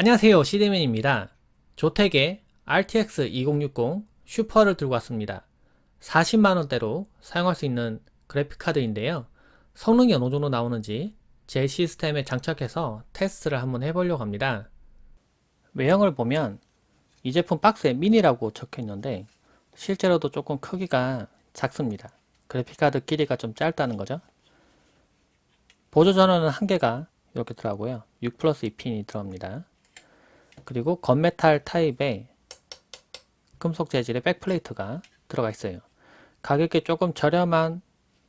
안녕하세요 시드맨입니다. 조텍의 RTX 2060 슈퍼를 들고 왔습니다. 40만원대로 사용할 수 있는 그래픽카드인데요. 성능이 어느 정도 나오는지 제 시스템에 장착해서 테스트를 한번 해보려고 합니다. 외형을 보면 이 제품 박스에 미니라고 적혀 있는데 실제로도 조금 크기가 작습니다. 그래픽카드 길이가 좀 짧다는 거죠. 보조 전원은 한 개가 이렇게 들어가고요. 6 플러스 2핀이 들어갑니다 그리고 건메탈 타입의 금속 재질의 백플레이트가 들어가 있어요. 가격이 조금 저렴한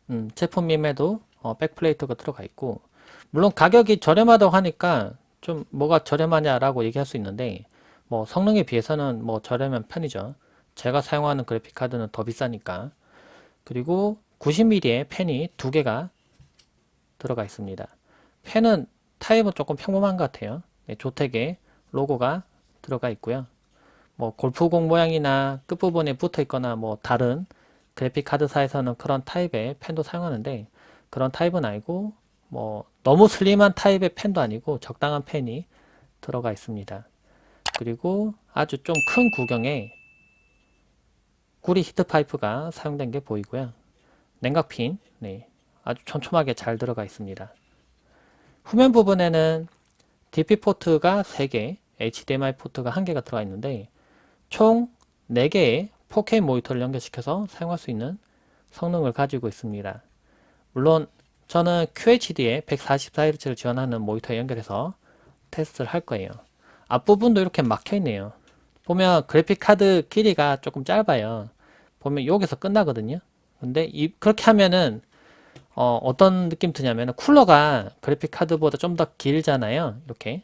음, 제품임에도 어, 백플레이트가 들어가 있고 물론 가격이 저렴하다고 하니까 좀 뭐가 저렴하냐라고 얘기할 수 있는데 뭐 성능에 비해서는 뭐 저렴한 편이죠. 제가 사용하는 그래픽 카드는 더 비싸니까 그리고 90mm의 펜이 두 개가 들어가 있습니다. 펜은 타입은 조금 평범한 것 같아요. 네, 조텍의 로고가 들어가 있고요. 뭐 골프공 모양이나 끝부분에 붙어 있거나 뭐 다른 그래픽 카드사에서는 그런 타입의 펜도 사용하는데 그런 타입은 아니고 뭐 너무 슬림한 타입의 펜도 아니고 적당한 펜이 들어가 있습니다. 그리고 아주 좀 큰 구경에 구리 히트 파이프가 사용된 게 보이고요. 냉각핀 네, 아주 촘촘하게 잘 들어가 있습니다. 후면 부분에는 DP 포트가 3개, HDMI 포트가 1개가 들어가 있는데 총 4개의 4K 모니터를 연결시켜서 사용할 수 있는 성능을 가지고 있습니다. 물론 저는 QHD에 144Hz를 지원하는 모니터에 연결해서 테스트를 할 거예요. 앞부분도 이렇게 막혀 있네요. 보면 그래픽 카드 길이가 조금 짧아요. 보면 여기서 끝나거든요. 근데 이, 그렇게 하면은 어, 떤 느낌 드냐면 쿨러가 그래픽 카드보다 좀 더 길잖아요. 이렇게.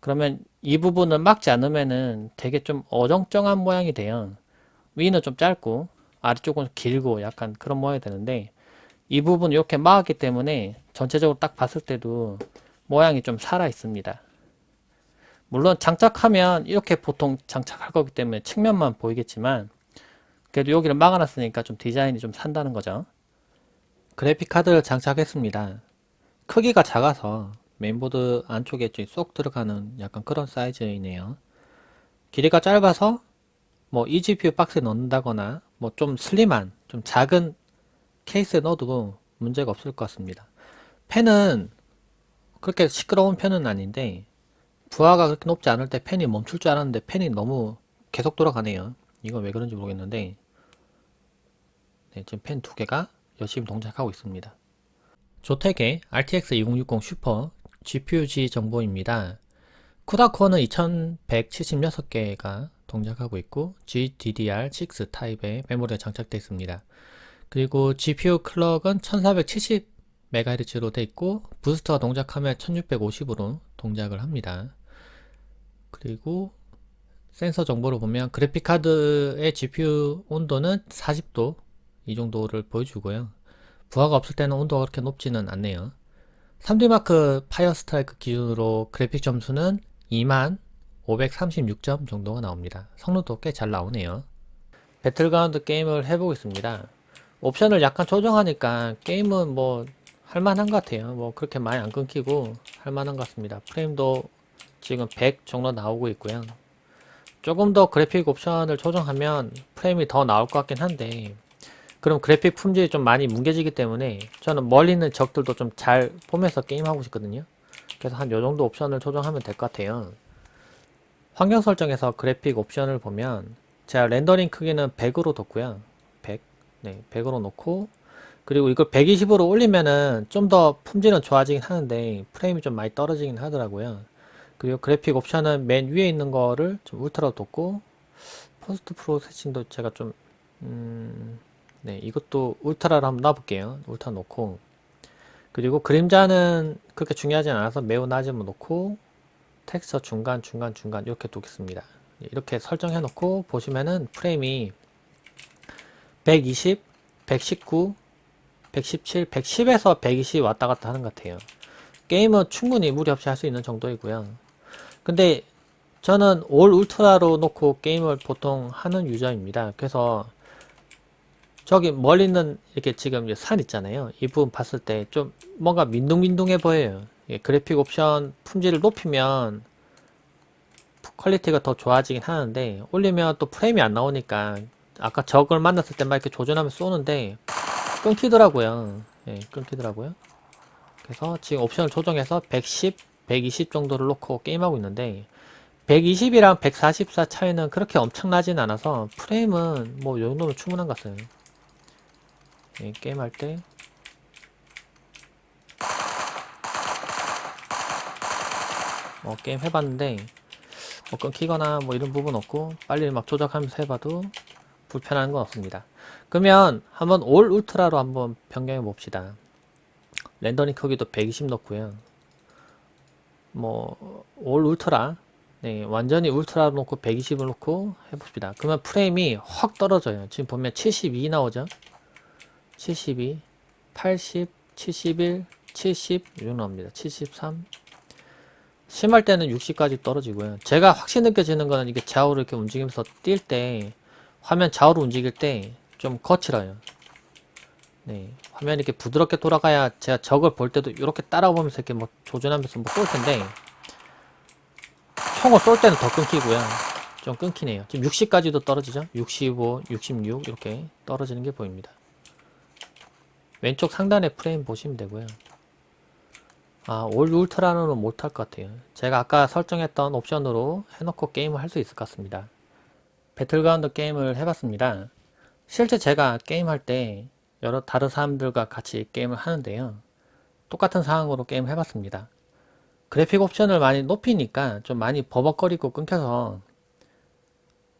그러면 이 부분을 막지 않으면은 되게 좀 어정쩡한 모양이 돼요. 위는 좀 짧고 아래쪽은 길고 약간 그런 모양이 되는데 이 부분 이렇게 막았기 때문에 전체적으로 딱 봤을 때도 모양이 좀 살아 있습니다. 물론 장착하면 이렇게 보통 장착할 거기 때문에 측면만 보이겠지만 그래도 여기를 막아놨으니까 좀 디자인이 좀 산다는 거죠. 그래픽 카드를 장착했습니다. 크기가 작아서 메인보드 안쪽에 쏙 들어가는 약간 그런 사이즈이네요. 길이가 짧아서 뭐 eGPU 박스에 넣는다거나 뭐 좀 슬림한 좀 작은 케이스에 넣어도 문제가 없을 것 같습니다. 펜은 그렇게 시끄러운 편은 아닌데 부하가 그렇게 높지 않을 때 펜이 멈출 줄 알았는데 펜이 너무 계속 돌아가네요. 이건 왜 그런지 모르겠는데 네, 지금 펜 두 개가 열심히 동작하고 있습니다. 조텍의 RTX 2060 슈퍼 GPU-G 정보입니다. 쿠다코어는 2176개가 동작하고 있고 GDDR6 타입의 메모리가 장착되어 있습니다. 그리고 GPU 클럭은 1470MHz로 되어 있고 부스터가 동작하면 1650으로 동작을 합니다. 그리고 센서 정보를 보면 그래픽카드의 GPU 온도는 40도 이 정도를 보여주고요. 부하가 없을 때는 온도가 그렇게 높지는 않네요. 3D마크 파이어 스트라이크 기준으로 그래픽 점수는 2만 536점 정도가 나옵니다. 성능도 꽤 잘 나오네요. 배틀그라운드 게임을 해보겠습니다. 옵션을 약간 조정하니까 게임은 뭐 할만한 것 같아요. 뭐 그렇게 많이 안 끊기고 할만한 것 같습니다. 프레임도 지금 100 정도 나오고 있고요. 조금 더 그래픽 옵션을 조정하면 프레임이 더 나올 것 같긴 한데 그럼 그래픽 품질이 좀 많이 뭉개지기 때문에 저는 멀리 있는 적들도 좀 잘 보면서 게임하고 싶거든요. 그래서 한 요정도 옵션을 조정하면 될 것 같아요. 환경 설정에서 그래픽 옵션을 보면 제가 렌더링 크기는 100으로 뒀고요. 100. 네, 100으로 놓고 그리고 이걸 120으로 올리면은 좀 더 품질은 좋아지긴 하는데 프레임이 좀 많이 떨어지긴 하더라고요. 그리고 그래픽 옵션은 맨 위에 있는 거를 좀 울트라로 뒀고 포스트 프로세싱도 제가 좀 음, 네, 이것도 울트라로 한번 놔볼게요. 울트라 놓고 그리고 그림자는 그렇게 중요하지 않아서 매우 낮으면 놓고 텍스처 중간 중간 중간 이렇게 두겠습니다. 이렇게 설정해 놓고 보시면은 프레임이 120, 119, 117, 110에서 120 왔다 갔다 하는 것 같아요. 게임은 충분히 무리 없이 할 수 있는 정도이고요. 근데 저는 올 울트라로 놓고 게임을 보통 하는 유저입니다. 그래서 저기 멀리 있는 이렇게 지금 산 있잖아요. 이 부분 봤을 때 좀 뭔가 민둥민둥해 보여요. 예, 그래픽 옵션 품질을 높이면 퀄리티가 더 좋아지긴 하는데 올리면 또 프레임이 안 나오니까 아까 적을 만났을 때 막 이렇게 조준하면 쏘는데 끊기더라고요. 예, 끊기더라고요. 그래서 지금 옵션을 조정해서 110, 120 정도를 놓고 게임하고 있는데 120이랑 144 차이는 그렇게 엄청나진 않아서 프레임은 뭐 이 정도면 충분한 것 같아요. 예, 게임할 때 어, 게임 해봤는데 뭐 끊기거나 뭐 이런 부분 없고 빨리 막 조작하면서 해봐도 불편한 건 없습니다. 그러면 한번 올 울트라로 한번 변경해 봅시다. 렌더링 크기도 120 넣고요. 뭐 올 울트라 네, 완전히 울트라로 놓고 120을 놓고 해봅시다. 그러면 프레임이 확 떨어져요. 지금 보면 72 나오죠? 72, 80, 71, 70, 이 정도 나옵니다. 73. 심할 때는 60까지 떨어지고요. 제가 확실히 느껴지는 거는 이게 좌우로 이렇게 움직이면서 뛸 때, 화면 좌우로 움직일 때 좀 거칠어요. 네. 화면이 이렇게 부드럽게 돌아가야 제가 적을 볼 때도 이렇게 따라오면서 이렇게 뭐 조준하면서 뭐 쏠 텐데, 총을 쏠 때는 더 끊기고요. 좀 끊기네요. 지금 60까지도 떨어지죠? 65, 66 이렇게 떨어지는 게 보입니다. 왼쪽 상단에 프레임 보시면 되고요. 아, 올 울트라는 못할 것 같아요. 제가 아까 설정했던 옵션으로 해놓고 게임을 할 수 있을 것 같습니다. 배틀그라운드 게임을 해봤습니다. 실제 제가 게임할 때 여러 다른 사람들과 같이 게임을 하는데요. 똑같은 상황으로 게임을 해봤습니다. 그래픽 옵션을 많이 높이니까 좀 많이 버벅거리고 끊겨서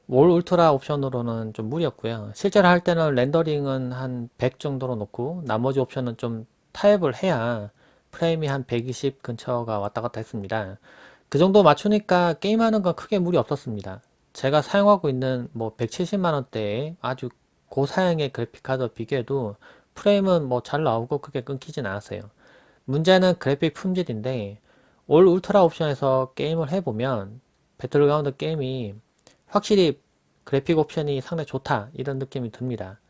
올 울트라 옵션으로는 좀 무리였고요. 실제로 할 때는 렌더링은 한 100 정도로 놓고 나머지 옵션은 좀 타협을 해야 프레임이 한 120 근처가 왔다 갔다 했습니다. 그 정도 맞추니까 게임하는 건 크게 무리 없었습니다. 제가 사용하고 있는 뭐 170만원대의 아주 고사양의 그래픽카드 비교해도 프레임은 뭐 잘 나오고 크게 끊기진 않았어요. 문제는 그래픽 품질인데 올 울트라 옵션에서 게임을 해보면 배틀그라운드 게임이 확실히 그래픽 옵션이 상당히 좋다 이런 느낌이 듭니다.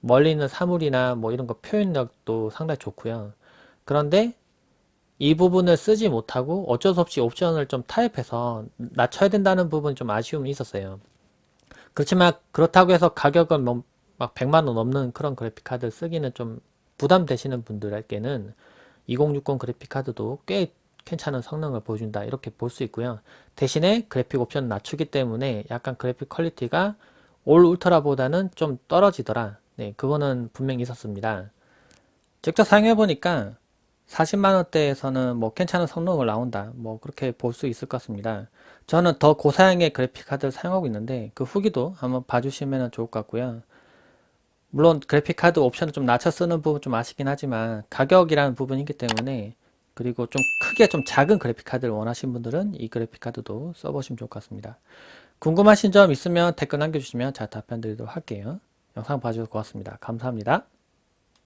멀리 있는 사물이나 뭐 이런 거 표현력도 상당히 좋고요. 그런데 이 부분을 쓰지 못하고 어쩔 수 없이 옵션을 좀 타입해서 낮춰야 된다는 부분 좀 아쉬움이 있었어요. 그렇지만 그렇다고 해서 가격은 뭐 막 100만 원 넘는 그런 그래픽 카드 쓰기는 좀 부담되시는 분들에게는 2060 그래픽 카드도 꽤 괜찮은 성능을 보여준다 이렇게 볼 수 있고요. 대신에 그래픽 옵션 낮추기 때문에 약간 그래픽 퀄리티가 올 울트라보다는 좀 떨어지더라. 네, 그거는 분명히 있었습니다. 직접 사용해 보니까 40만원대에서는 뭐 괜찮은 성능을 나온다. 뭐 그렇게 볼 수 있을 것 같습니다. 저는 더 고사양의 그래픽 카드를 사용하고 있는데 그 후기도 한번 봐주시면 좋을 것 같고요. 물론 그래픽 카드 옵션을 좀 낮춰 쓰는 부분 좀 아쉽긴 하지만 가격이라는 부분이기 때문에 그리고 좀 크게 좀 작은 그래픽 카드를 원하시는 분들은 이 그래픽 카드도 써보시면 좋을 것 같습니다. 궁금하신 점 있으면 댓글 남겨주시면 제가 답변 드리도록 할게요. 영상 봐주셔서 고맙습니다. 감사합니다.